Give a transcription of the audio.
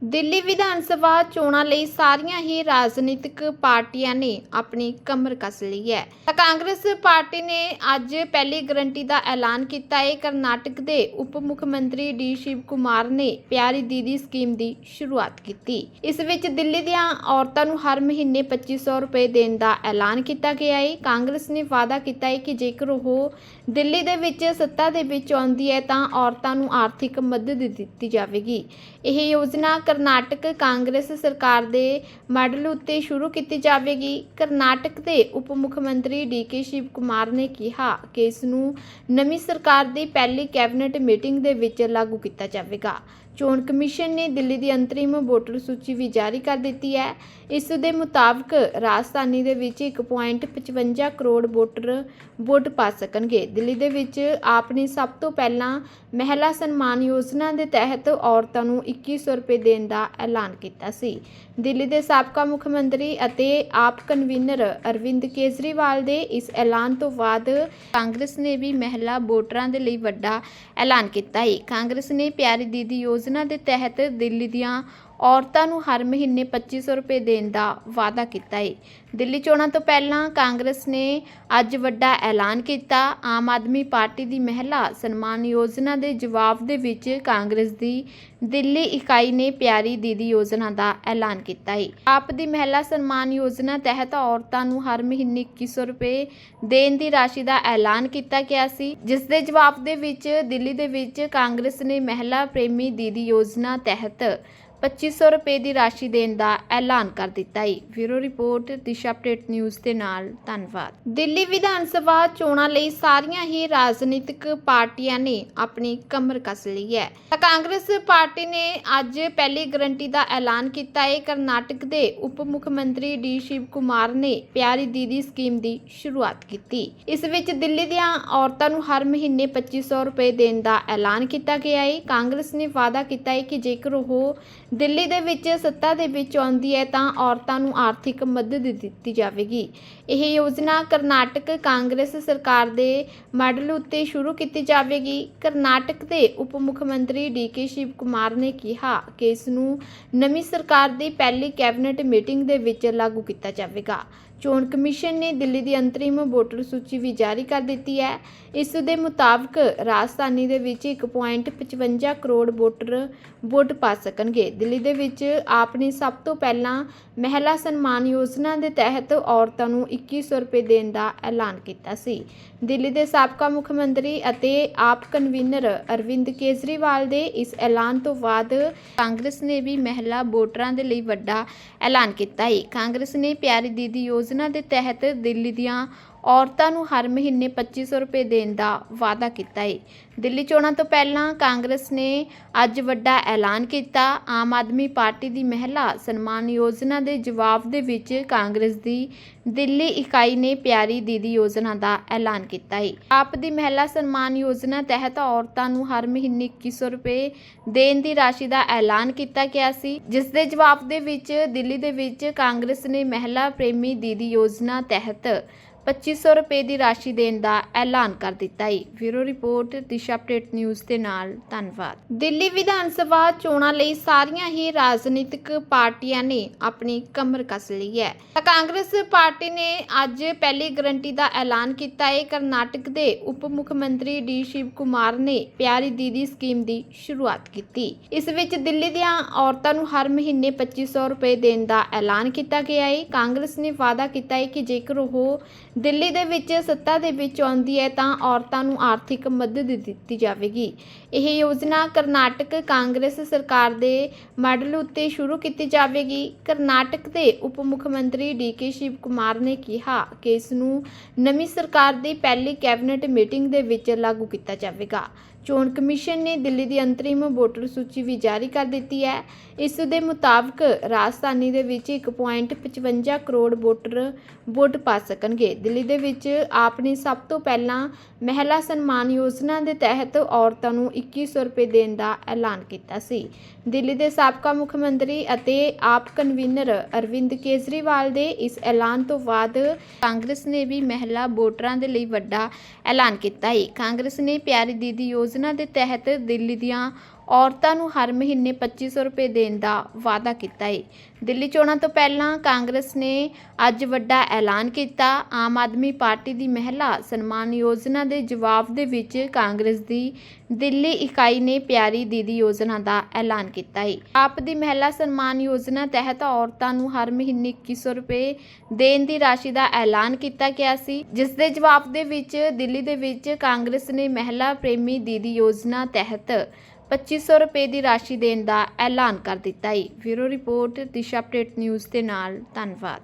ਦਿੱਲੀ ਵਿਧਾਨ ਸਭਾ ਚੋਣਾਂ ਲਈ ਸਾਰੀਆਂ ਹੀ ਰਾਜਨੀਤਿਕ ਪਾਰਟੀਆਂ ਨੇ ਆਪਣੀ ਕਮਰ ਕੱਸ ਲਈ ਹੈ। ਤਾਂ ਕਾਂਗਰਸ ਪਾਰਟੀ ਨੇ ਅੱਜ ਪਹਿਲੀ ਗਰੰਟੀ ਦਾ ਐਲਾਨ ਕੀਤਾ ਹੈ। ਕਰਨਾਟਕ ਦੇ ਉਪ ਮੁੱਖ ਮੰਤਰੀ ਡੀ ਸ਼ਿਵ ਕੁਮਾਰ ਨੇ ਪਿਆਰੀ ਦੀਦੀ ਸਕੀਮ ਦੀ ਸ਼ੁਰੂਆਤ ਕੀਤੀ। ਇਸ ਵਿੱਚ ਦਿੱਲੀ ਦੀਆਂ ਔਰਤਾਂ ਨੂੰ ਹਰ ਮਹੀਨੇ 2500 ਰੁਪਏ ਦੇਣ ਦਾ ਐਲਾਨ ਕੀਤਾ ਗਿਆ ਹੈ। ਕਾਂਗਰਸ ਨੇ ਵਾਅਦਾ ਕੀਤਾ ਹੈ ਕਿ ਜੇਕਰ ਉਹ ਦਿੱਲੀ ਦੇ ਵਿੱਚ ਸੱਤਾ ਦੇ ਵਿੱਚ ਆਉਂਦੀ ਹੈ ਤਾਂ ਔਰਤਾਂ ਨੂੰ ਆਰਥਿਕ ਮਦਦ ਦਿੱਤੀ ਜਾਵੇਗੀ। ਇਹ ਯੋਜਨਾ ਕਰਨਾਟਕ ਕਾਂਗਰਸ ਸਰਕਾਰ ਦੇ ਮਾਡਲ ਉੱਤੇ ਸ਼ੁਰੂ ਕੀਤੀ ਜਾਵੇਗੀ। ਕਰਨਾਟਕ ਦੇ ਉਪ ਮੁੱਖ ਮੰਤਰੀ ਡੀ ਕੇ ਸ਼ਿਵ ਕੁਮਾਰ ਨੇ ਕਿਹਾ ਕਿ ਇਸ ਨੂੰ ਨਵੀਂ ਸਰਕਾਰ ਦੀ ਪਹਿਲੀ ਕੈਬਨਿਟ ਮੀਟਿੰਗ ਦੇ ਵਿੱਚ ਲਾਗੂ ਕੀਤਾ ਜਾਵੇਗਾ। ਚੋਣ ਕਮਿਸ਼ਨ ਨੇ ਦਿੱਲੀ ਦੀ ਅੰਤਰਿਮ ਵੋਟਰ ਸੂਚੀ ਵੀ ਜਾਰੀ ਕਰ ਦਿੱਤੀ ਹੈ। ਇਸ ਦੇ ਮੁਤਾਬਕ ਰਾਜਧਾਨੀ ਦੇ ਵਿੱਚ 1.55 ਕਰੋੜ ਵੋਟਰ ਵੋਟ ਪਾ ਸਕਣਗੇ। ਦਿੱਲੀ ਦੇ ਵਿੱਚ ਆਪ ਨੇ ਸਭ ਤੋਂ ਪਹਿਲਾਂ ਮਹਿਲਾ ਸਨਮਾਨ ਯੋਜਨਾ ਦੇ ਤਹਿਤ ਔਰਤਾਂ ਨੂੰ 2100 ਰੁਪਏ ਦੇ ਦੇਣ ਦਾ ਐਲਾਨ ਕੀਤਾ ਸੀ। ਦਿੱਲੀ ਦੇ ਸਾਬਕਾ ਮੁੱਖ ਮੰਤਰੀ ਅਤੇ ਆਪ ਕਨਵੀਨਰ ਅਰਵਿੰਦ ਕੇਜਰੀਵਾਲ ਦੇ ਇਸ ਐਲਾਨ ਤੋਂ ਬਾਅਦ ਕਾਂਗਰਸ ਨੇ ਵੀ ਮਹਿਲਾ ਵੋਟਰਾਂ ਦੇ ਲਈ ਵੱਡਾ ਐਲਾਨ ਕੀਤਾ ਹੈ ਕਾਂਗਰਸ ਨੇ ਪਿਆਰੀ ਦੀਦੀ ਯੋਜਨਾ ਦੇ ਤਹਿਤ ਦਿੱਲੀ ਦੀਆਂ ਔਰਤਾਂ ਨੂੰ ਹਰ ਮਹੀਨੇ 2500 ਰੁਪਏ ਦੇਣ ਦਾ ਵਾਅਦਾ ਕੀਤਾ ਹੈ ਦਿੱਲੀ ਚੋਣਾਂ ਤੋਂ ਪਹਿਲਾਂ ਕਾਂਗਰਸ ਨੇ ਅੱਜ ਵੱਡਾ ਐਲਾਨ ਕੀਤਾ। ਆਮ ਆਦਮੀ ਪਾਰਟੀ ਦੀ ਮਹਿਲਾ ਸਨਮਾਨ ਯੋਜਨਾ ਦੇ ਜਵਾਬ ਦੇ ਵਿੱਚ ਕਾਂਗਰਸ ਦੀ ਦਿੱਲੀ ਇਕਾਈ ਨੇ ਪਿਆਰੀ ਦੀਦੀ ਯੋਜਨਾ ਦਾ ਐਲਾਨ ਕੀਤਾ ਹੈ ਆਪ ਦੀ ਮਹਿਲਾ ਸਨਮਾਨ ਯੋਜਨਾ ਤਹਿਤ ਔਰਤਾਂ ਨੂੰ ਹਰ ਮਹੀਨੇ 2100 ਰੁਪਏ ਦੇਣ ਦੀ ਰਾਸ਼ੀ ਦਾ ਐਲਾਨ ਕੀਤਾ ਗਿਆ ਸੀ। ਜਿਸ ਦੇ ਜਵਾਬ ਦੇ ਵਿੱਚ ਦਿੱਲੀ ਦੇ ਵਿੱਚ ਕਾਂਗਰਸ ਨੇ ਮਹਿਲਾ ਪ੍ਰੇਮੀ ਦੀਦੀ ਯੋਜਨਾ ਤਹਿਤ 2500 ਰੁਪਏ ਦੀ ਰਾਸ਼ੀ ਦੇਣ ਦਾ ਐਲਾਨ ਕਰ ਦਿੱਤਾ ਹੈ bureau report, Disha update news ਦੇ ਨਾਲ, ਧੰਨਵਾਦ। ਦਿੱਲੀ ਵਿਧਾਨ ਸਭਾ ਚੋਣਾਂ ਲਈ ਸਾਰੀਆਂ ਹੀ ਰਾਜਨੀਤਿਕ ਪਾਰਟੀਆਂ ਨੇ ਆਪਣੀ ਕਮਰ ਕੱਸ ਲਈ ਹੈ ਤਾਂ ਕਾਂਗਰਸ ਪਾਰਟੀ ਨੇ ਅੱਜ ਪਹਿਲੀ ਗਰੰਟੀ ਦਾ ਐਲਾਨ ਕੀਤਾ ਹੈ ਕਰਨਾਟਕ ਦੇ ਉਪ ਮੁੱਖ ਮੰਤਰੀ ਡੀ ਸ਼ਿਵ ਕੁਮਾਰ ਨੇ ਪਿਆਰੀ ਦੀਦੀ ਸਕੀਮ ਦੀ ਸ਼ੁਰੂਆਤ ਕੀਤੀ। ਇਸ ਵਿੱਚ ਦਿੱਲੀ ਦੀਆਂ ਔਰਤਾਂ ਨੂੰ ਹਰ ਮਹੀਨੇ 2500 ਰੁਪਏ ਦੇਣ ਦਾ ਐਲਾਨ ਕੀਤਾ ਗਿਆ ਹੈ ਕਾਂਗਰਸ ਨੇ ਵਾਅਦਾ ਕੀਤਾ ਹੈ ਕਿ ਜੇਕਰ ਉਹ ਦਿੱਲੀ ਦੇ ਵਿੱਚ ਸੱਤਾ ਦੇ ਵਿੱਚ ਆਉਂਦੀ ਹੈ ਤਾਂ ਔਰਤਾਂ ਨੂੰ ਆਰਥਿਕ ਮਦਦ ਦਿੱਤੀ ਜਾਵੇਗੀ। ਇਹ ਯੋਜਨਾ ਕਰਨਾਟਕ ਕਾਂਗਰਸ ਸਰਕਾਰ ਦੇ ਮਾਡਲ ਉੱਤੇ ਸ਼ੁਰੂ ਕੀਤੀ ਜਾਵੇਗੀ। ਕਰਨਾਟਕ ਦੇ ਉਪ ਮੁੱਖ ਮੰਤਰੀ ਡੀ ਕੇ ਸ਼ਿਵ ਕੁਮਾਰ ਨੇ ਕਿਹਾ ਕਿ ਇਸ ਨੂੰ ਨਵੀਂ ਸਰਕਾਰ ਦੀ ਪਹਿਲੀ ਕੈਬਨਿਟ ਮੀਟਿੰਗ ਦੇ ਵਿੱਚ ਲਾਗੂ ਕੀਤਾ ਜਾਵੇਗਾ। ਚੋਣ ਕਮਿਸ਼ਨ ਨੇ ਦਿੱਲੀ ਦੀ ਅੰਤਰਿਮ ਵੋਟਰ ਸੂਚੀ ਵੀ ਜਾਰੀ ਕਰ ਦਿੱਤੀ ਹੈ। ਇਸ ਦੇ ਮੁਤਾਬਕ ਰਾਜਧਾਨੀ ਦੇ ਵਿੱਚ 1.55 ਕਰੋੜ ਵੋਟਰ ਵੋਟ ਪਾ ਸਕਣਗੇ। ਦਿੱਲੀ ਦੇ ਵਿੱਚ ਆਪ ਨੇ ਸਭ ਤੋਂ ਪਹਿਲਾਂ ਮਹਿਲਾ ਸਨਮਾਨ ਯੋਜਨਾ ਦੇ ਤਹਿਤ ਔਰਤਾਂ ਨੂੰ 2100 ਰੁਪਏ ਦੇਣ ਦਾ ਐਲਾਨ ਕੀਤਾ ਸੀ। ਦਿੱਲੀ ਦੇ ਸਾਬਕਾ ਮੁੱਖ ਮੰਤਰੀ ਅਤੇ ਆਪ ਕਨਵੀਨਰ ਅਰਵਿੰਦ ਕੇਜਰੀਵਾਲ ਦੇ ਇਸ ਐਲਾਨ ਤੋਂ ਬਾਅਦ ਕਾਂਗਰਸ ਨੇ ਵੀ ਮਹਿਲਾ ਵੋਟਰਾਂ ਦੇ ਲਈ ਵੱਡਾ ਐਲਾਨ ਕੀਤਾ ਹੈ ਕਾਂਗਰਸ ਨੇ ਪਿਆਰੀ ਦੀਦੀ ਯੋਜਨਾ ਦੇ ਤਹਿਤ ਦਿੱਲੀ ਦੀਆਂ ਔਰਤਾਂ ਨੂੰ ਹਰ ਮਹੀਨੇ 2500 ਰੁਪਏ ਦੇਣ ਦਾ ਵਾਅਦਾ ਕੀਤਾ ਹੈ ਦਿੱਲੀ ਚੋਣਾਂ ਤੋਂ ਪਹਿਲਾਂ ਕਾਂਗਰਸ ਨੇ ਅੱਜ ਵੱਡਾ ਐਲਾਨ ਕੀਤਾ। ਆਮ ਆਦਮੀ ਪਾਰਟੀ ਦੀ ਮਹਿਲਾ ਸਨਮਾਨ ਯੋਜਨਾ ਦੇ ਜਵਾਬ ਦੇ ਵਿੱਚ ਕਾਂਗਰਸ ਦੀ ਦਿੱਲੀ ਇਕਾਈ ਨੇ ਪਿਆਰੀ ਦੀਦੀ ਯੋਜਨਾ ਦਾ ਐਲਾਨ ਕੀਤਾ ਹੈ ਆਪ ਦੀ ਮਹਿਲਾ ਸਨਮਾਨ ਯੋਜਨਾ ਤਹਿਤ ਔਰਤਾਂ ਨੂੰ ਹਰ ਮਹੀਨੇ 2100 ਰੁਪਏ ਦੇਣ ਦੀ ਰਾਸ਼ੀ ਦਾ ਐਲਾਨ ਕੀਤਾ ਗਿਆ ਸੀ। ਜਿਸ ਦੇ ਜਵਾਬ ਦੇ ਵਿੱਚ ਦਿੱਲੀ ਦੇ ਵਿੱਚ ਕਾਂਗਰਸ ਨੇ ਮਹਿਲਾ ਪ੍ਰੇਮੀ ਦੀਦੀ ਯੋਜਨਾ ਤਹਿਤ 2500 ਰੁਪਏ ਦੀ ਰਾਸ਼ੀ ਦੇਣ ਦਾ ਐਲਾਨ ਕਰ ਦਿੱਤਾ ਹੈ bureau report, Disha update news ਦੇ ਨਾਲ, ਧੰਨਵਾਦ। ਦਿੱਲੀ ਵਿਧਾਨ ਸਭਾ ਚੋਣਾਂ ਲਈ ਸਾਰੀਆਂ ਹੀ ਰਾਜਨੀਤਿਕ ਪਾਰਟੀਆਂ ਨੇ ਆਪਣੀ ਕਮਰ ਕੱਸ ਲਈ ਹੈ। ਤਾਂ ਕਾਂਗਰਸ ਪਾਰਟੀ ਨੇ ਅੱਜ ਪਹਿਲੀ ਗਰੰਟੀ ਦਾ ਐਲਾਨ ਕੀਤਾ ਹੈ ਕਰਨਾਟਕ ਦੇ ਉਪ ਮੁੱਖ ਮੰਤਰੀ ਡੀ ਸ਼ਿਵ ਕੁਮਾਰ ਨੇ ਪਿਆਰੀ ਦੀਦੀ ਸਕੀਮ ਦੀ ਸ਼ੁਰੂਆਤ ਕੀਤੀ। ਇਸ ਵਿੱਚ ਦਿੱਲੀ ਦੀਆਂ ਔਰਤਾਂ ਨੂੰ ਹਰ ਮਹੀਨੇ 2500 ਰੁਪਏ ਦੇਣ ਦਾ ਐਲਾਨ ਕੀਤਾ ਗਿਆ ਹੈ ਕਾਂਗਰਸ ਨੇ ਵਾਅਦਾ ਕੀਤਾ ਹੈ ਕਿ ਜੇਕਰ ਉਹ ਦਿੱਲੀ ਦੇ ਵਿੱਚ ਸੱਤਾ ਦੇ ਵਿੱਚ ਆਉਂਦੀ ਹੈ ਤਾਂ ਔਰਤਾਂ ਨੂੰ ਆਰਥਿਕ ਮਦਦ ਦਿੱਤੀ ਜਾਵੇਗੀ। ਇਹ ਯੋਜਨਾ ਕਰਨਾਟਕ ਕਾਂਗਰਸ ਸਰਕਾਰ ਦੇ ਮਾਡਲ ਉੱਤੇ ਸ਼ੁਰੂ ਕੀਤੀ ਜਾਵੇਗੀ। ਕਰਨਾਟਕ ਦੇ ਉਪ ਮੁੱਖ ਮੰਤਰੀ ਡੀ ਕੇ ਸ਼ਿਵ ਕੁਮਾਰ ਨੇ ਕਿਹਾ ਕਿ ਇਸ ਨੂੰ ਨਵੀਂ ਸਰਕਾਰ ਦੀ ਪਹਿਲੀ ਕੈਬਨਿਟ ਮੀਟਿੰਗ ਦੇ ਵਿੱਚ ਲਾਗੂ ਕੀਤਾ ਜਾਵੇਗਾ। ਚੋਣ ਕਮਿਸ਼ਨ ਨੇ ਦਿੱਲੀ ਦੀ ਅੰਤਰਿਮ ਵੋਟਰ ਸੂਚੀ ਵੀ ਜਾਰੀ ਕਰ ਦਿੱਤੀ ਹੈ। ਇਸ ਦੇ ਮੁਤਾਬਕ ਰਾਜਧਾਨੀ ਦੇ ਵਿੱਚ 1.55 ਕਰੋੜ ਵੋਟਰ ਵੋਟ ਪਾ ਸਕਣਗੇ। ਦਿੱਲੀ ਦੇ ਵਿੱਚ ਆਪ ਨੇ ਸਭ ਤੋਂ ਪਹਿਲਾਂ ਮਹਿਲਾ ਸਨਮਾਨ ਯੋਜਨਾ ਦੇ ਤਹਿਤ ਔਰਤਾਂ ਨੂੰ 2100 ਰੁਪਏ ਦੇਣ ਦਾ ਐਲਾਨ ਕੀਤਾ ਸੀ। ਦਿੱਲੀ ਦੇ ਸਾਬਕਾ ਮੁੱਖ ਮੰਤਰੀ ਅਤੇ ਆਪ ਕਨਵੀਨਰ ਅਰਵਿੰਦ ਕੇਜਰੀਵਾਲ ਦੇ ਇਸ ਐਲਾਨ ਤੋਂ ਬਾਅਦ ਕਾਂਗਰਸ ਨੇ ਵੀ ਮਹਿਲਾ ਵੋਟਰਾਂ ਦੇ ਲਈ ਵੱਡਾ ਐਲਾਨ ਕੀਤਾ ਹੈ ਕਾਂਗਰਸ ਨੇ ਪਿਆਰੀ ਦੀਦੀ ਯੋਜਨਾ ਦੇ ਤਹਿਤ ਦਿੱਲੀ ਦੀਆਂ ਔਰਤਾਂ ਨੂੰ ਹਰ ਮਹੀਨੇ 2500 ਰੁਪਏ ਦੇਣ ਦਾ ਵਾਅਦਾ ਕੀਤਾ ਹੈ ਦਿੱਲੀ ਚੋਣਾਂ ਤੋਂ ਪਹਿਲਾਂ ਕਾਂਗਰਸ ਨੇ ਅੱਜ ਵੱਡਾ ਐਲਾਨ ਕੀਤਾ। ਆਮ ਆਦਮੀ ਪਾਰਟੀ ਦੀ ਮਹਿਲਾ ਸਨਮਾਨ ਯੋਜਨਾ ਦੇ ਜਵਾਬ ਦੇ ਵਿੱਚ ਕਾਂਗਰਸ ਦੀ ਦਿੱਲੀ ਇਕਾਈ ਨੇ ਪਿਆਰੀ ਦੀਦੀ ਯੋਜਨਾ ਦਾ ਐਲਾਨ ਕੀਤਾ ਹੈ ਆਪ ਦੀ ਮਹਿਲਾ ਸਨਮਾਨ ਯੋਜਨਾ ਤਹਿਤ ਔਰਤਾਂ ਨੂੰ ਹਰ ਮਹੀਨੇ 2100 ਰੁਪਏ ਦੇਣ ਦੀ ਰਾਸ਼ੀ ਦਾ ਐਲਾਨ ਕੀਤਾ ਗਿਆ ਸੀ। ਜਿਸ ਦੇ ਜਵਾਬ ਦੇ ਵਿੱਚ ਦਿੱਲੀ ਦੇ ਵਿੱਚ ਕਾਂਗਰਸ ਨੇ ਮਹਿਲਾ ਪ੍ਰੇਮੀ ਦੀਦੀ ਯੋਜਨਾ ਤਹਿਤ 2500 ਰੁਪਏ ਦੀ ਰਾਸ਼ੀ ਦੇਣ ਦਾ ਐਲਾਨ ਕਰ ਦਿੱਤਾ ਹੈ bureau report, Disha update news ਦੇ ਨਾਲ, ਧੰਨਵਾਦ।